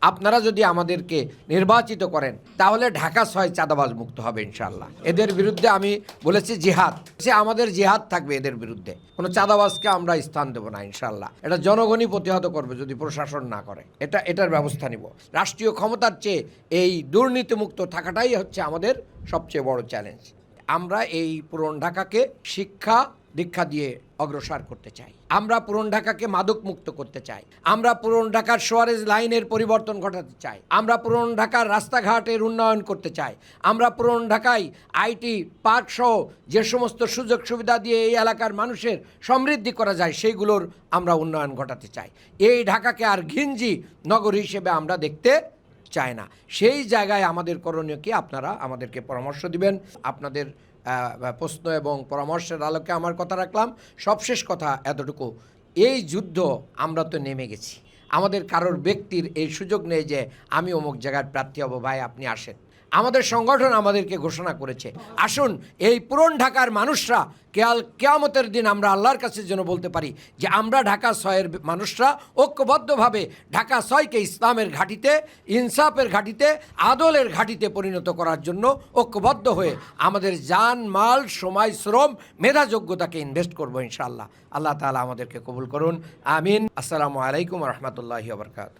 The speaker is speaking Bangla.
আপনারা যদি আমাদেরকে নির্বাচিত করেন, তাহলে ঢাকা ছয় চাঁদাবাজ মুক্ত হবে ইনশাল্লাহ এদের বিরুদ্ধে আমি বলেছি জিহাদ। সে আমাদের জিহাদ থাকবে এদের বিরুদ্ধে। কোনো চাঁদাবাজকে আমরা স্থান দেবো না ইনশাল্লাহ এটা জনগণই প্রতিহত করবে যদি প্রশাসন না করে। এটা, এটার ব্যবস্থা নিব। রাষ্ট্রীয় ক্ষমতার চেয়ে এই দুর্নীতিমুক্ত থাকাটাই হচ্ছে আমাদের সবচেয়ে বড় চ্যালেঞ্জ আমরা এই পুরন ঢাকাকে শিক্ষা দীক্ষা দিয়ে অগ্রসর করতে চাই। আমরা পুরন ঢাকাকে মাদক মুক্ত করতে চাই। আমরা পুরন ঢাকার সোয়ারেজ লাইনের পরিবর্তন ঘটাতে চাই। আমরা পুরন ঢাকার রাস্তাঘাটের উন্নয়ন করতে চাই। আমরা পুরন ঢাকায় আইটি, পার্ক সহ যে সমস্ত সুযোগ সুবিধা দিয়ে এই এলাকার মানুষের সমৃদ্ধি করা যায়, সেইগুলোর আমরা উন্নয়ন ঘটাতে চাই। এই ঢাকাকে আর ঘিঞ্জি নগর হিসেবে আমরা দেখতে চায় না। সেই জায়গায় আমাদের করণীয় কি? আপনারা আমাদেরকে পরামর্শ দিবেন। আপনাদের প্রশ্ন এবং পরামর্শের আলোকে আমার কথা রাখলাম। সবশেষ কথা এতটুকু, এই যুদ্ধ আমরা তো নেমে গেছি। আমাদের কারোর ব্যক্তির এই সুযোগ নেই যে আমি অমুক জায়গার প্রার্থী হব, ভাই আপনি আসেন। আমাদের সংগঠন আমাদেরকে ঘোষণা করেছে। আসুন, এই পুরন ঢাকার মানুষরা, কেয়াল, কেয়ামতের দিন আমরা আল্লাহর কাছে যেন বলতে পারি যে আমরা ঢাকা ছয়ের মানুষরা ঐক্যবদ্ধভাবে ঢাকা ছয়কে ইসলামের ঘাটিতে, ইনসাফের ঘাটিতে, আদলের ঘাটিতে পরিণত করার জন্য ঐক্যবদ্ধ হয়ে আমাদের জান মাল, সময়, শ্রম মেধা যোগ্যতাকে ইনভেস্ট করব ইনশাআল্লাহ। আল্লাহ তাআলা আমাদেরকে কবুল করুন। আমিন। আসসালামু আলাইকুম রহমতুল্লাহি বরকাত